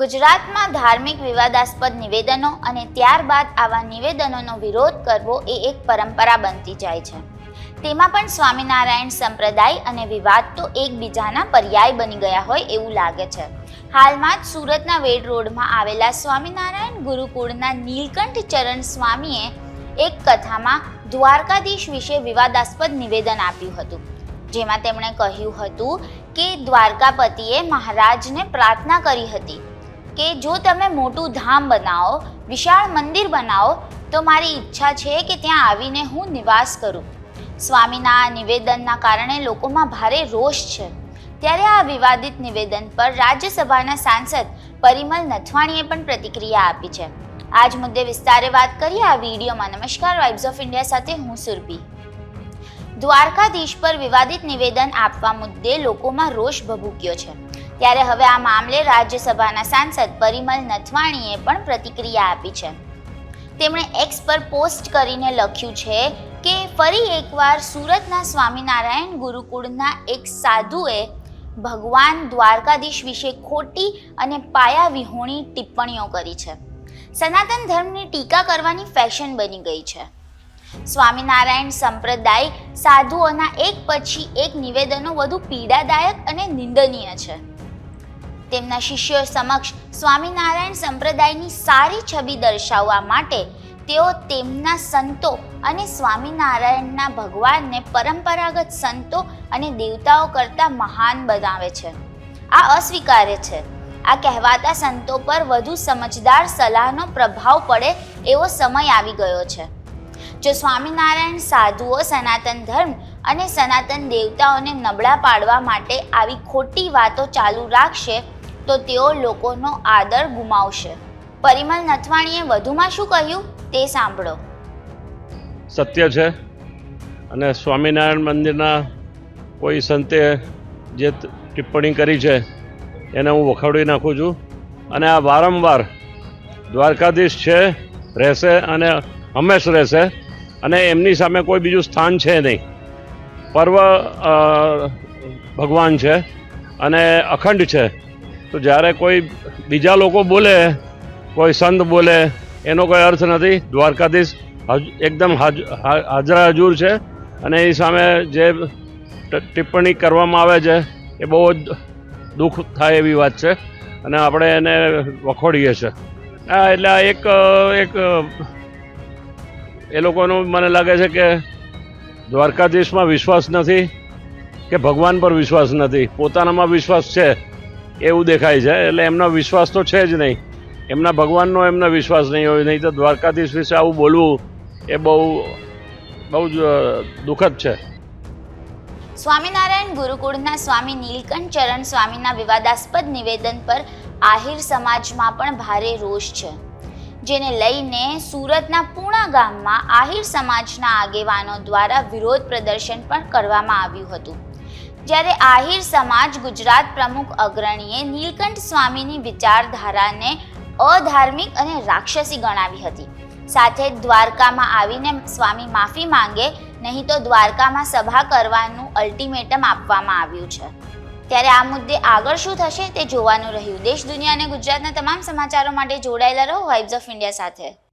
ગુજરાતમાં ધાર્મિક વિવાદાસ્પદ નિવેદનો અને ત્યારબાદ આવા નિવેદનોનો વિરોધ કરવો એ એક પરંપરા બનતી જાય છે. તેમાં પણ સ્વામિનારાયણ સંપ્રદાય અને વિવાદ તો એકબીજાના પર્યાય બની ગયા હોય એવું લાગે છે. હાલમાં જ સુરતના વેડ રોડમાં આવેલા સ્વામિનારાયણ ગુરુકુળના નીલકંઠ ચરણ સ્વામીએ એક કથામાં દ્વારકાધીશ વિશે વિવાદાસ્પદ નિવેદન આપ્યું હતું. જેમાં તેમણે કહ્યું હતું કે દ્વારકાપતિએ મહારાજને પ્રાર્થના કરી હતી. કે જો તમે મોટું ધામ બનાવો, વિશાળ મંદિર બનાવો, તો મારી ઈચ્છા છે કે ત્યાં આવીને હું નિવાસ કરું. સ્વામીના નિવેદનના કારણે લોકોમાં ભારે રોષ છે. ત્યારે આ વિવાદિત નિવેદન પર રાજ્યસભાના સાંસદ પરિમલ નથવાણીએ પણ પ્રતિક્રિયા આપી છે. આજ મુદ્દે વિસ્તારે વાત કરીએ આ વિડીયોમાં. નમસ્કાર વાઇબ્સ ઓફ ઇન્ડિયા સાથે હું સુરભી. દ્વારકાધીશ પર વિવાદિત નિવેદન આપવા મુદ્દે લોકોમાં રોષ ભભૂક્યો છે. ત્યારે હવે આ મામલે રાજ્યસભાના સાંસદ પરિમલ નથવાણીએ પણ પ્રતિક્રિયા આપી છે. તેમણે એક્સ પર પોસ્ટ કરીને લખ્યું છે કે ફરી એકવાર સુરતના સ્વામિનારાયણ ગુરુકુળના એક સાધુએ ભગવાન દ્વારકાધીશ વિશે ખોટી અને પાયા વિહોણી ટિપ્પણીઓ કરી છે. સનાતન ધર્મની ટીકા કરવાની ફેશન બની ગઈ છે. સ્વામિનારાયણ સંપ્રદાય સાધુઓના એક પછી એક નિવેદનો વધુ પીડાદાયક અને નિંદનીય છે. તેમના શિષ્યો સમક્ષ સ્વામિનારાયણ સંપ્રદાયની સારી છબી દર્શાવવા માટે તેઓ તેમના સંતો અને સ્વામિનારાયણના ભગવાનને પરંપરાગત સંતો અને દેવતાઓ કરતાં મહાન બનાવે છે. આ અસ્વીકાર્ય છે. આ કહેવાતા સંતો પર વધુ સમજદાર સલાહનો પ્રભાવ પડે એવો સમય આવી ગયો છે. જો સ્વામિનારાયણ સાધુઓ, સનાતન ધર્મ અને સનાતન દેવતાઓને નબળા પાડવા માટે આવી ખોટી વાતો ચાલુ રાખશે તો તેઓ લોકોનો આદર ગુમાવશે. પરિમલ નથવાણીએ વધુમાં શું કહ્યું? તે સાંભળો. સત્ય છે અને સ્વામિનારાયણ મંદિરના કોઈ સંતે જે ટિપ્પણી કરી છે, એને હું વખોડી નાખું છું. અને આ વારંવાર દ્વારકાધીશ છે, રહેશે અને હંમેશ રહેશે અને એમની સામે કોઈ બીજું સ્થાન છે નહીં. પર્વ ભગવાન છે અને અખંડ છે. તો જ્યારે કોઈ બીજા લોકો બોલે, કોઈ સંત બોલે, એનો કોઈ અર્થ નથી. દ્વારકાધીશ એકદમ હાજરા હજુર છે અને એ સામે જે ટિપ્પણી કરવામાં આવે છે, એ બહુ જ દુઃખ થાય એવી વાત છે અને આપણે એને વખોડીએ છીએ હા એટલે એક એક, એ લોકોનું મને લાગે છે કે દ્વારકાધીશમાં વિશ્વાસ નથી કે ભગવાન પર વિશ્વાસ નથી? પોતાનામાં વિશ્વાસ છે, એવું દેખાય છે. એટલે એમનો વિશ્વાસ તો છે જ નહીં. એમના ભગવાનનો એમનો વિશ્વાસ નહીં હોય. નહીં તો દ્વારકાધીશ વિશે આવું બોલવું એ બહુ બહુ જ દુઃખદ છે. સ્વામિનારાયણ ગુરુકુળના સ્વામી નીલકંઠ ચરણ સ્વામીના વિવાદાસ્પદ નિવેદન પર આહિર સમાજમાં પણ ભારે રોષ છે. જેને લઈને સુરતના પૂણા ગામમાં આહિર સમાજના આગેવાનો દ્વારા વિરોધ પ્રદર્શન પણ કરવામાં આવ્યું હતું. જ્યારે આહિર સમાજ ગુજરાત પ્રમુખ અગ્રણીએ નીલકંઠ સ્વામીની વિચારધારાને અધાર્મિક અને રાક્ષસી ગણાવી હતી. સાથે દ્વારકામાં આવીને સ્વામી માફી માંગે, નહીં તો દ્વારકામાં સભા કરવાનું અલ્ટિમેટમ આપવામાં આવ્યું છે. ત્યારે આ મુદ્દે આગળ શું થશે તે જોવાનું રહ્યું. દેશ, દુનિયા અને ગુજરાતના તમામ સમાચારો માટે જોડાયેલા રહો વાઇબ્સ ઓફ ઇન્ડિયા સાથે.